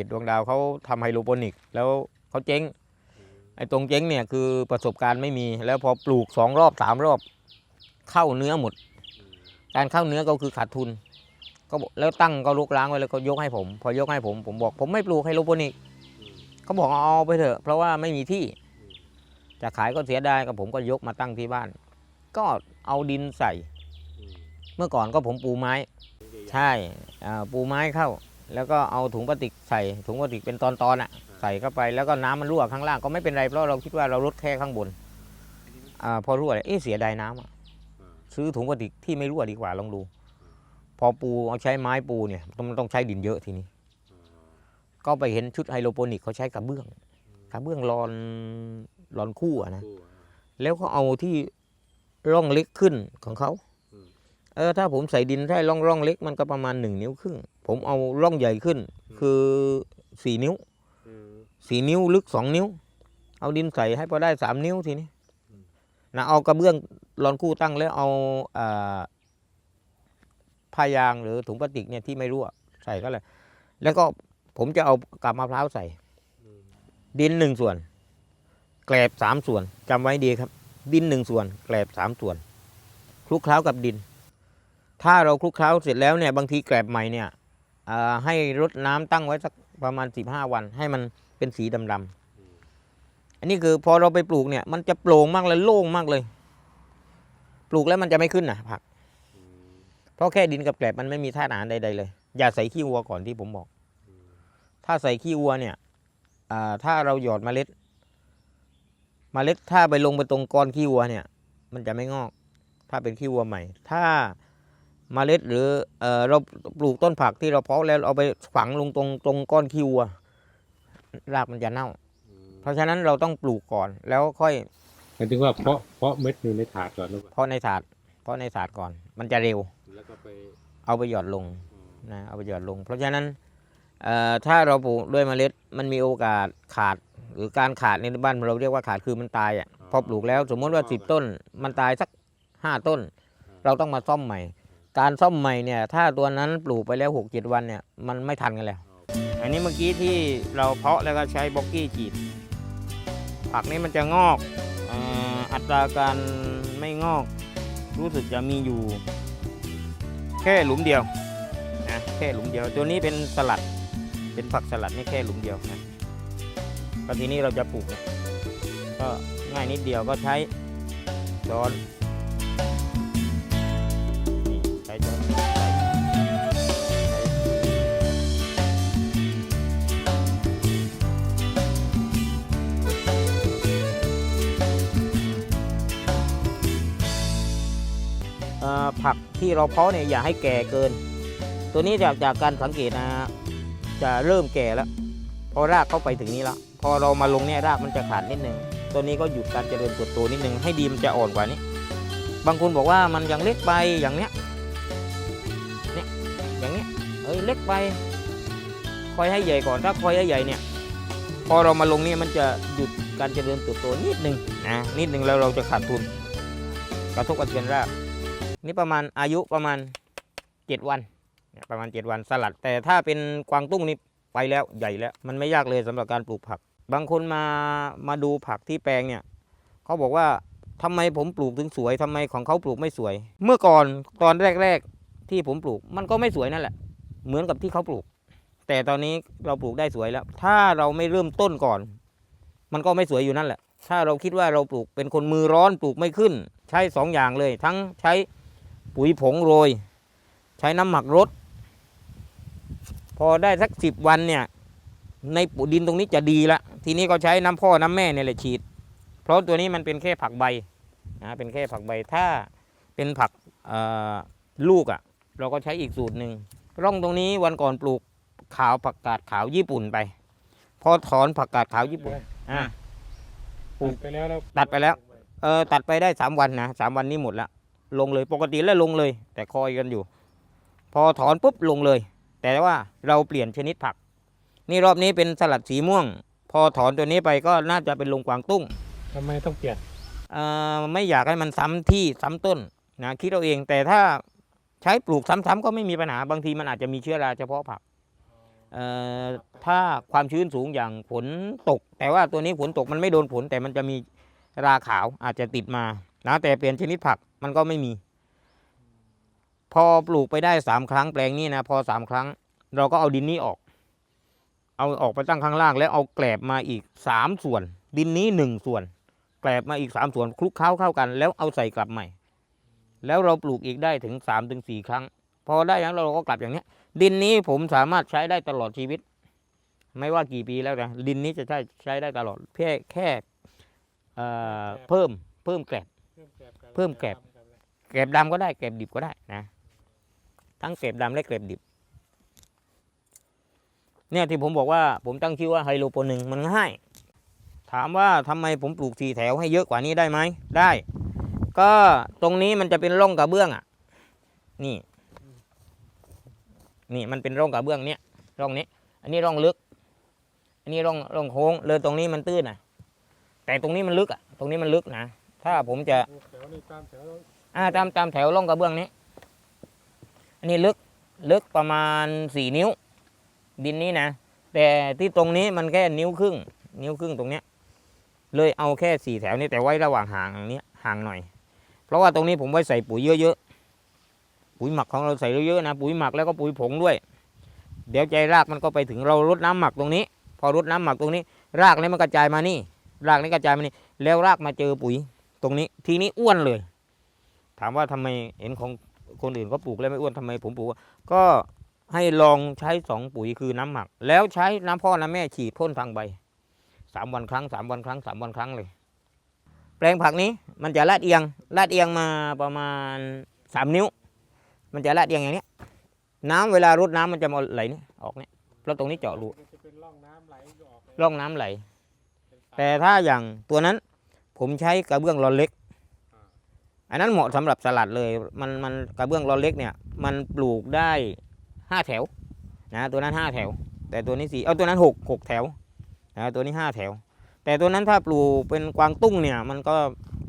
วามเห็นดวงดาวเขาทำไฮโดรโปนิก แล้วเขาเจ๊งไอ้ตรงเจ๊งเนี่ยคือประสบการณ์ไม่มี แล้วพอปลูกสองรอบสามรอบเข้าเนื้อหมด การเข้าเนื้อก็คือขาดทุน ก็แล้วตั้งก็ลุกล้างไว้แล้วก็ยกให้ผม พอยกให้ผมผมบอก ผมไม่ปลูกไฮโดรโปนิกเขาบอกเอาไปเถอะ เพราะว่าไม่มีที่จะขายก็เสียดายก็ผมก็ยกมาตั้งที่บ้าน ก็เอาดินใส่ เมื่อก่อนก็ผมปูไม้ ใช่ปูไม้เข้า แล้วก็เอาถุงพลาสติกใส่ถุงพลาสติกเป็นตอนๆอะใส่เข้าไปแล้วก็น้ำมันรั่วข้างล่างก็ไม่เป็นไรเพราะเราคิดว่าเราลดแค่ข้างบนอาพอรั่วเลยเอ๊ะเสียดายน้ำอะซื้อถุงพลาสติกที่ไม่รั่วดีกว่าลองดู พอปูเอาใช้ไม้ปูเนี่ยมันต้องใช้ดินเยอะทีนี้ ก็ไปเห็นชุดไฮโดรโปนิกเขาใช้กระเบื้องกระเบื้องรอนรอนคู่อะนะแล้วก็เอาที่ร่องเล็กขึ้นของเขาอืมเออถ้าผมใส่ดินได้ร่องร่องเล็กมันก็ประมาณหนึ่งนิ้วครึ่งผมเอาร่องใหญ่ขึ้น คือสี่นิ้วสี่นิ้วลึกสองนิ้ว เอาดินใส่ให้พอได้สามนิ้วทีนี้อืมนะเอากระเบื้องรอนคู่ตั้งแล้วเอาอ่าผ้ายางหรือถุงพลาสติกเนี่ยที่ไม่รั่วใส่ก็เลยแล้วก็ผมจะเอากาบมะพร้าวใส่ ดินหนึ่งส่วน แกลบสามส่วนจำไว้ดีครับ ดินหนึ่งส่วน แกลบสามส่วนคลุกเคล้ากับดิน ถ้าเราคลุกเคล้าเสร็จแล้วเนี่ยบางทีแกลบใหม่เนี่ยอ่า ให้รดน้ำตั้งไว้สักประมาณสิบห้าวัน ให้มันเป็นสีดำๆอันนี้คือพอเราไปปลูกเนี่ย มันจะโปร่งมากเลยโล่งมากเลย ปลูกแล้วมันจะไม่ขึ้นนะผัก เพราะแค่ดินกับแกลบมันไม่มีธาตุอาหารใดๆเลย อย่าใส่ขี้วัวก่อนที่ผมบอก ถ้าใส่ขี้วัวเนี่ยถ้าเราหยอดเมล็ดเมล็ดถ้าไปลงไปตรงก้อนขี้วัวเนี่ย มันจะไม่งอก ถ้าเป็นขี้วัวใหม่ ถ้า เมล็ดหรือเออเราปลูกต้นผักที่เราเพาะแล้วเอาไปฝังลงตรงตรงก้อนขี้วัวรากมันจะเน่า เพราะฉะนั้นเราต้องปลูกก่อนแล้วค่อยหมายถึงว่าเพาะเพาะเม็ดอยู่ในถาดก่อนหรือเปล่าเพาะในถาดเพาะในถาดก่อน มันจะเร็ว แล้วก็ไปเอาไปหยอดลงนะเอาไปหยอดลง เพราะฉะนั้นเอ่อถ้าเราปลูกด้วยเมล็ดมันมีโอกาสขาด หรือการขาดในบ้านเราเรียกว่าขาดคือมันตายอะพอปลูกแล้วสมมติว่าสิบต้น มันตายสักห้าต้น เราต้องมาซ่อมใหม่ การซ่อมใหม่เนี่ยถ้าตัวนั้นปลูกไปแล้วหกเจ็ดวันเนี่ยมันไม่ทันกันแล้ว อันนี้เมื่อกี้ที่เราเพาะแล้วก็ใช้บล็อกกี้ฉีดผักนี้มันจะงอกอัตราการไม่งอก รู้สึกจะมีอยู่ แค่หลุมเดียวนะแค่หลุมเดียว ตัวนี้เป็นสลัดเป็นผักสลัดนี่แค่หลุมเดียวนะก็ทีนี้เราจะปลูกก็ง่ายนิดเดียวก็ใช้ช้อน ผักที่เราเพาะเนี่ยอย่าให้แก่เกิน ตัวนี้จากจากการสังเกตนะฮะจะเริ่มแก่แล้ว พอรากเข้าไปถึงนี้แล้วพอเรามาลงเนี่ยรากมันจะขาดนิดนึงตัวนี้ก็หยุดการเจริญเติบโตนิดนึงให้ดีมันจะอ่อนกว่านี้ บางคนบอกว่ามันยังเล็กไปอย่างเนี้ยเนี่ยอย่างเนี้ยเอ้ยเล็กไปคอยให้ใหญ่ก่อนถ้าคอยให้ใหญ่เนี่ยพอเรามาลงเนี่ยมันจะหยุดการเจริญเติบโตนิดนึงนะนิดนึงแล้วเราจะขาดทุนกระทบกระเทือนราก นี่ประมาณอายุประมาณเจ็ดวันประมาณ7วันสลัด แต่ถ้าเป็นกวางตุ้งนี่ไปแล้วใหญ่แล้ว มันไม่ยากเลยสำหรับการปลูกผัก บางคนมามาดูผักที่แปลงเนี่ยเขาบอกว่าทำไมผมปลูกถึงสวยทำไมของเขาปลูกไม่สวย เมื่อก่อนตอนแรก ๆ ที่ผมปลูก มันก็ไม่สวยนั่นแหละ เหมือนกับที่เขาปลูก แต่ตอนนี้เราปลูกได้สวยแล้ว ถ้าเราไม่เริ่มต้นก่อน มันก็ไม่สวยอยู่นั่นแหละ ถ้าเราคิดว่าเราปลูกเป็นคนมือร้อนปลูกไม่ขึ้น ใช้สองอย่างเลย ทั้งใช้ ปุ๋ยผงโรย ใช้น้ำหมักรดพอได้สักสิบวันเนี่ยในปุ๋ดินตรงนี้จะดีละทีนี้ก็ใช้น้ำพ่อน้ำแม่เนี่ยแหละฉีด เพราะตัวนี้มันเป็นแค่ผักใบนะเป็นแค่ผักใบถ้าเป็นผักเอ่อลูกอะ่ะ เราก็ใช้อีกสูตรหนึ่งร่องตรงนี้วันก่อนปลูกขาวผักกาดขาวญี่ปุ่นไป พอถอนผักกาดขาวญี่ปุ่นอะปลูกไปแล้วแล้วตัดไปแล้ว เออตัดไปได้สามวันนะสามวันนี้หมดละ ลงเลยปกติแล้วลงเลย แต่คอยกันอยู่ พอถอนปุ๊บลงเลย แต่ว่าเราเปลี่ยนชนิดผัก นี่รอบนี้เป็นสลัดสีม่วง พอถอนตัวนี้ไปก็น่าจะเป็นลงกวางตุ้งทำไมต้องเปลี่ยนเอ่อไม่อยากให้มันซ้ำที่ซ้ำต้นนะคิดเอาเองแต่ถ้าใช้ปลูกซ้ำๆก็ไม่มีปัญหาบางทีมันอาจจะมีเชื้อราเฉพาะผักเอ่อถ้าความชื้นสูงอย่างฝนตก แต่ว่าตัวนี้ฝนตกมันไม่โดนฝนแต่มันจะมีราขาวอาจจะติดมานะแต่เปลี่ยนชนิดผัก มันก็ไม่มี พอปลูกไปได้สามครั้งแปลงนี้นะพอสามครั้ง เราก็เอาดินนี้ออก เอาออกไปตั้งข้างล่าง แล้วเอาแกลบมาอีกสามส่วน ดินนี้หนึ่งส่วน แกลบมาอีกสามส่วนคลุกเคล้าเข้ากัน แล้วเอาใส่กลับใหม่ แล้วเราปลูกอีกได้ถึงสามถึงสี่ครั้ง พอได้อย่างนั้นเราก็กลับอย่างเนี้ยดินนี้ผมสามารถใช้ได้ตลอดชีวิต ไม่ว่ากี่ปีแล้วนะดินนี้จะใช้ใช้ได้ตลอดแค่แค่เอ่อเพิ่มเพิ่มแกลบเพิ่มแกลบ แกลบดำก็ได้แกลบดิบก็ได้นะทั้งแกลบดำและแกลบดิบ เนี่ยที่ผมบอกว่าผมตั้งชื่อว่าไฮโลโปนหนึ่งมันง่าย ถามว่าทำไมผมปลูกสี่แถวให้เยอะกว่านี้ได้ไหมได้ ก็ตรงนี้มันจะเป็นร่องกระเบื้องอะ นี่ นี่มันเป็นร่องกระเบื้องเนี้ยร่องนี้ อันนี้ร่องลึก อันนี้ร่องร่องโค้งเลยตรงนี้มันตื้นอะ แต่ตรงนี้มันลึกอะ ตรงนี้มันลึกนะถ้าผมจะ ตามแถวอ่าตามตามแถวร่องกระเบื้องนี้ อันนี้ลึกลึกประมาณสี่นิ้ว ดินนี้นะ แต่ที่ตรงนี้มันแค่นิ้วครึ่ง นิ้วครึ่งตรงเนี้ย เลยเอาแค่สี่แถวนี้แต่ไว้ระหว่างห่างนี้ห่างหน่อย เพราะว่าตรงนี้ผมไว้ใส่ปุ๋ยเยอะๆ ปุ๋ยหมักของเราใส่เยอะๆนะ ปุ๋ยหมักแล้วก็ปุ๋ยผงด้วย เดี๋ยวใจรากมันก็ไปถึงเรารดน้ำหมักตรงนี้ พอรดน้ำหมักตรงนี้ รากนี้มันกระจายมานี่ รากนี้กระจายมานี่ แล้วรากมาเจอปุ๋ย ตรงนี้ ทีนี้อ้วนเลย ถามว่าทำไมเห็นของคนอื่นเขาปลูกแล้วไม่อ้วนทำไมผมปลูก ก็ให้ลองใช้สองปุ๋ยคือน้ำหมัก แล้วใช้น้ำพ่อน้ำแม่ฉีดพ่นทางใบสามวันครั้งสามวันครั้งสามวันครั้งเลย แปลงผักนี้มันจะลาดเอียงลาดเอียงมาประมาณสามนิ้ว มันจะลาดเอียงอย่างนี้น้ำเวลารดน้ำมันจะมาไหลนี่ออกเนี่ยเพราะตรงนี้เจาะรูจะเป็นร่องน้ำไหลร่องน้ำไหล แต่ถ้าอย่างตัวนั้นผมใช้กระเบื้องรอนเล็ก อันนั้นเหมาะสำหรับสลัดเลย มันมันกระเบื้องรอนเล็กเนี่ย มันปลูกได้ห้าแถวนะตัวนั้นห้าแถว แต่ตัวนี้สี่เอาตัวนั้นหกหกแถวนะตัวนี้ห้าแถว แต่ตัวนั้นถ้าปลูกเป็นกวางตุ้งเนี่ย มันก็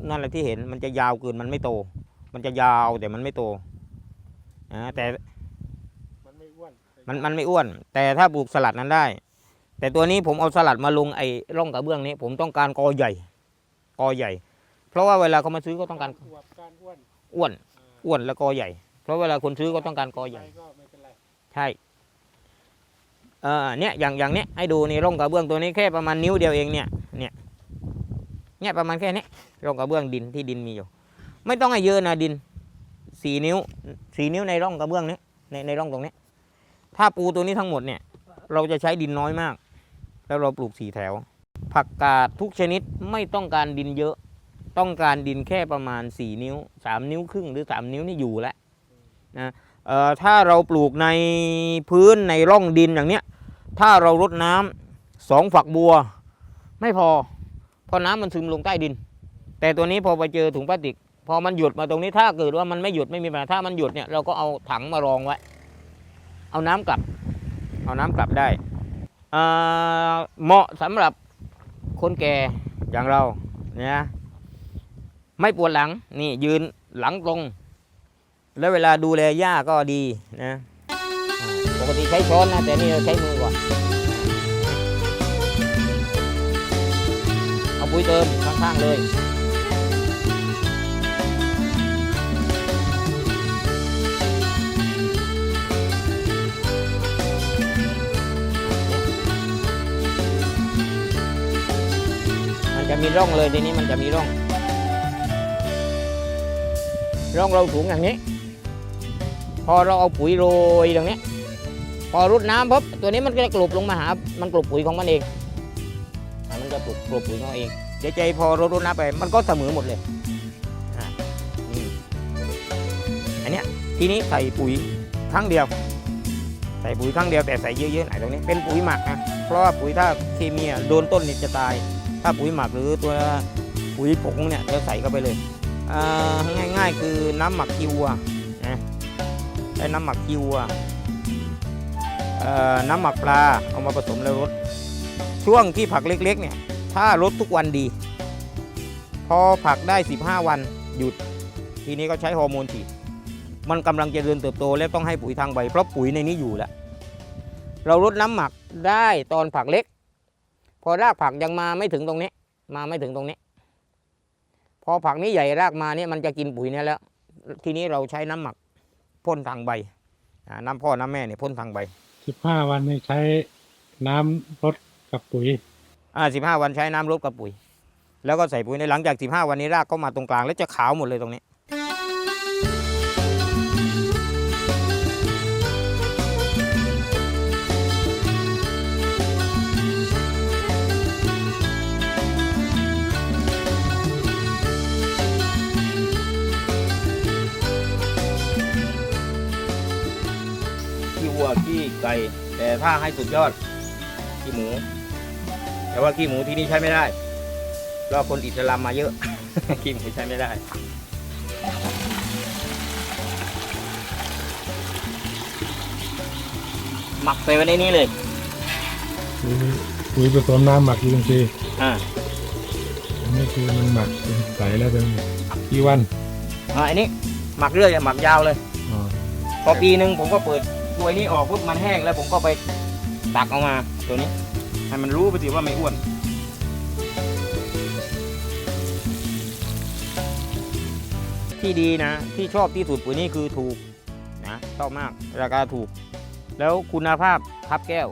นั่นแหละที่เห็นมันจะยาวเกินมันไม่โต มันจะยาวแต่มันไม่โตนะแต่มันไม่อ้วนมันมันไม่อ้วน แต่ถ้าปลูกสลัดนั้นได้ แต่ตัวนี้ผมเอาสลัดมาลงไอ้ร่องกระเบื้องนี้ ผมต้องการกอใหญ่ กอใหญ่ เพราะว่าเวลาเขามาซื้อก็ต้องการอวบการอ้วนอ้วนอ่าอ้วนและกอใหญ่ เพราะเวลาคนซื้อก็ต้องการกอใหญ่ไปก็ไม่เป็นไรใช่เออเนี่ยอย่างอย่างเนี้ยให้ดูนี่ร่องกระเบื้องตัวนี้แค่ประมาณนิ้วเดียวเองเนี่ยเนี่ยเนี่ยประมาณแค่นี้ร่องกระเบื้องดินที่ดินมีอยู่ ไม่ต้องให้เยอะนะดินสี่นิ้วสี่นิ้วในร่องกระเบื้องนี้ในในร่องตรงนี้ ถ้าปูตัวนี้ทั้งหมดเนี่ย เราจะใช้ดินน้อยมาก แล้วเราปลูกสี่แถว ผักกาดทุกชนิดไม่ต้องการดินเยอะ ต้องการดินแค่ประมาณสี่นิ้วสามนิ้วครึ่งหรือสามนิ้วนี่อยู่แล้วนะถ้าเราปลูกในพื้นในร่องดินอย่างเนี้ยถ้าเรารดน้ำสองฝักบัว ไม่พอเพราะน้ำมันซึมลงใต้ดิน แต่ตัวนี้พอไปเจอถุงพลาสติก พอมันหยุดมาตรงนี้ถ้าเกิดว่ามันไม่หยุดไม่มีปัญหาถ้ามันหยุดเนี่ยเราก็เอาถังมารองไว้ เอาน้ำกลับ เอาน้ำกลับได้เอ่อเหมาะสำหรับคนแก่อย่างเราเนี่ย ไม่ปวดหลังนี่ยืนหลังตรง แล้วเวลาดูแลหญ้าก็ดีนะปกติใช้ช้อนนะแต่นี่เราใช้มือก่อนเอาปุ๋ยเติมข้างๆเลยมันจะมีร่องเลยทีนี้มันจะมีร่อง ร่องเราสูงอย่างนี้ พอเราเอาปุ๋ยโรยตรงนี้ พอรุดน้ำปุ๊บตัวนี้มันก็จะกลบลงมาหา มันกลบปุ๋ยของมันเอง มันจะกลบกลบปุ๋ยของมันเอง เดี๋ยวใจพอเรารุดน้ำไป มันก็เสมอหมดเลยอันนี้ทีนี้ใส่ปุ๋ยครั้งเดียว ใส่ปุ๋ยครั้งเดียวแต่ใส่เยอะๆหน่อยตรงนี้ เป็นปุ๋ยหมักนะ เพราะว่าปุ๋ยถ้าเคมีโดนต้นนี่จะตาย ถ้าปุ๋ยหมักหรือตัวปุ๋ยผงเนี่ยจะใส่เข้าไปเลย ง่ายๆ คือน้ำหมักคิวอะนะใช้น้ำหมักคิวอะเอ่อน้ำหมักปลาเอามาผสมแล้วรดช่วงที่ผักเล็กๆเนี่ยถ้ารดทุกวันดี พอผักได้ 15 วันหยุด ทีนี้ก็ใช้ฮอร์โมนฉีดมันกำลังจะเจริญเติบโตแล้วต้องให้ปุ๋ยทางใบ เพราะปุ๋ยในนี้อยู่แล้ว เราลดน้ำหมักได้ตอนผักเล็ก พอรากผักยังมาไม่ถึงตรงนี้ มาไม่ถึงตรงนี้ พอผักนี้ใหญ่รากมาเนี่ยมันจะกินปุ๋ยเนี่ยแล้ว ทีนี้เราใช้น้ำหมักพ่นทางใบอ่าน้ำพ่อน้ำแม่เนี่ยพ่นทางใบสิบห้าวันนี่ใช้น้ำรดกับปุ๋ย อ่าสิบห้าวันใช้น้ำรดกับปุ๋ย แล้วก็ใส่ปุ๋ยในหลังจากสิบห้าวันนี้รากก็มาตรงกลางแล้วจะขาวหมดเลยตรงนี้ วัวขี้ไก่แต่ถ้าให้สุดยอดขี้หมู แต่ว่าขี้หมูที่นี่ใช้ไม่ได้เพราะคนอิสลามมาเยอะ ขี้หมูใช้ไม่ได้หมักใส่ไว้ในนี้เลยปุ๋ยปุ๋ยผสมน้ำหมักยูนซีย์อ่าอันนี้คือมันหมักเป็นใสแล้วเป็นกี่วันอ่าอันนี้หมักเรื่อยหมักยาวเลยอ๋อพอปีหนึ่งผมก็เปิด ตัวนี้ออกปุ๊บมันแห้งแล้วผมก็ไปตักออกมาตัวนี้ให้มันรู้ไปสิว่าไม่อ้วน ที่ดีนะ ที่ชอบที่สุดปุ๋ยนี้คือถูกนะชอบมากราคาถูก แล้วคุณภาพครับแก้ว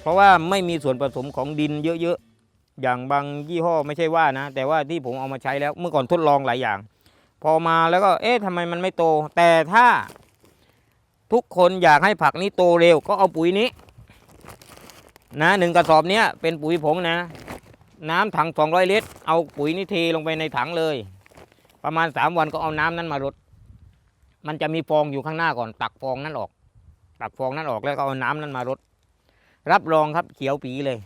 เพราะว่าไม่มีส่วนผสมของดินเยอะๆ อย่างบางยี่ห้อไม่ใช่ว่านะ แต่ว่าที่ผมเอามาใช้แล้วเมื่อก่อนทดลองหลายอย่าง พอมาแล้วก็เอ๊ะทำไมมันไม่โต แต่ถ้า ทุกคนอยากให้ผักนี้โตเร็วก็เอาปุ๋ยนี้ นะหนึ่งกระสอบเนี้ยเป็นปุ๋ยผงนะ น้ำถัง200ลิตรเอาปุ๋ยนี้เทลงไปในถังเลย ประมาณ3วันก็เอาน้ำนั้นมารดมันจะมีฟองอยู่ข้างหน้าก่อน ตักฟองนั้นออก ตักฟองนั้นออกแล้วก็เอาน้ำนั้นมารดรับรองครับเขียวปีเลย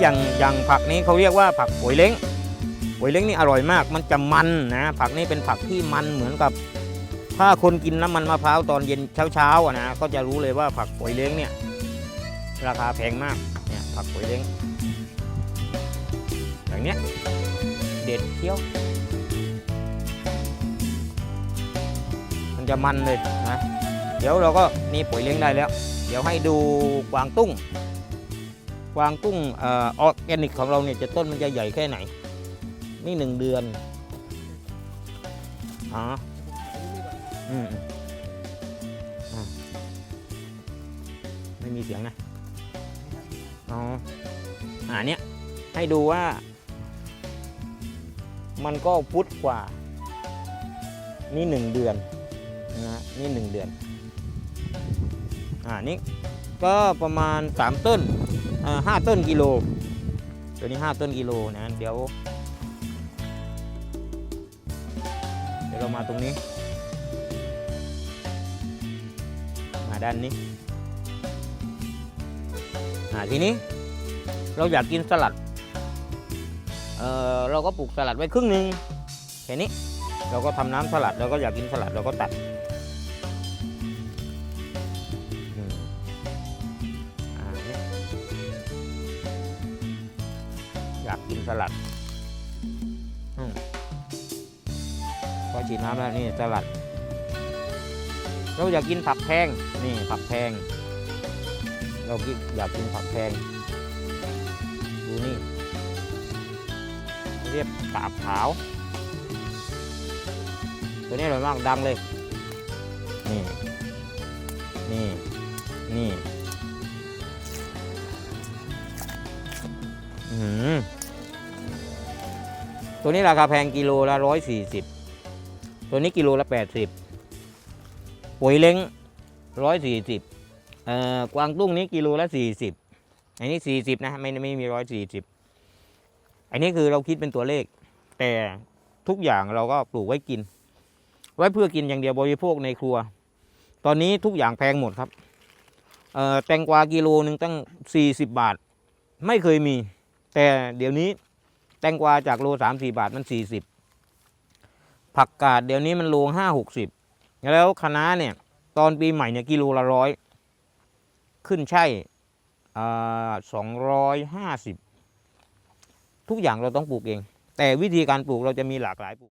อย่างอย่างผักนี้เขาเรียกว่าผักป่วยเล้งป่วยเล้งนี่อร่อยมาก มันจะมันนะ ผักนี้เป็นผักที่มันเหมือนกับ ถ้าคนกินน้ำมันมะพร้าวตอนเย็นเช้าๆอะนะก็จะรู้เลยว่าผักป่วยเล้งเนี่ยราคาแพงมากเนี่ยผักป่วยเล้งอย่างเนี้ยเด็ดเคี้ยว มันจะมันเลยนะเดี๋ยวเราก็นี่ป่วยเล้งได้แล้ว เดี๋ยวให้ดูกวางตุ้ง วางตุ้งออร์แกนิกของเราเนี่ยจะต้นมันจะใหญ่แค่ไหน นี่หนึ่งเดือนอ๋ออืมไม่มีเสียงนะอ๋ออ่าเนี้ยให้ดูว่า มันก็ฟุตกว่า นี่หนึ่งเดือนนะนี่หนึ่งเดือน อ่านี่ก็ประมาณสามต้น ห้าต้นกิโลตัวนี้ห้าต้นกิโลนะเดี๋ยว เดี๋ยวเรามาตรงนี้ มาด้านนี้าทีนี้เราอยากกินสลัดเออเราก็ปลูกสลัดไว้ครึ่งหนึ่งแค่นี้เราก็ทำน้ำสลัดเราก็อยากกินสลัดเราก็ตัด สลัดอพอฉีดน้ำแล้วนี่สลัด เราอยากกินผักแพงนี่ผักแพง เราอยากกินผักแพง ดูนี่ เรียบกาบขาว ตัวนี้อร่อยมากดังเลย นี่ นี่ นี่ อื้อหือ ตัวนี้ราคาแพงกิโลละร้อยสี่สิบตัวนี้กิโลละแปดสิบปุ๋ยเล้งร้อยสี่สิบเอ่อกวางตุ้งนี้กิโลละสี่สิบอันนี้สี่สิบนะไม่ไม่มีร้อยสี่สิบอันนี้คือเราคิดเป็นตัวเลข แต่ทุกอย่างเราก็ปลูกไว้กิน ไว้เพื่อกินอย่างเดียวบริโภคในครัว ตอนนี้ทุกอย่างแพงหมดครับเอ่อแตงกวากิโลหนึ่งตั้งสี่สิบบาท ไม่เคยมี แต่เดี๋ยวนี้ แตงกวาจากโลสามสี่บาทมันสี่สิบผักกาดเดี๋ยวนี้มันโลห้าหกสิบแล้วคะน้าเนี่ย ตอนปีใหม่เนี่ยกิโลละร้อยขึ้นใช่สองร้อยห้าสิบทุกอย่างเราต้องปลูกเอง แต่วิธีการปลูกเราจะมีหลากหลายปลูก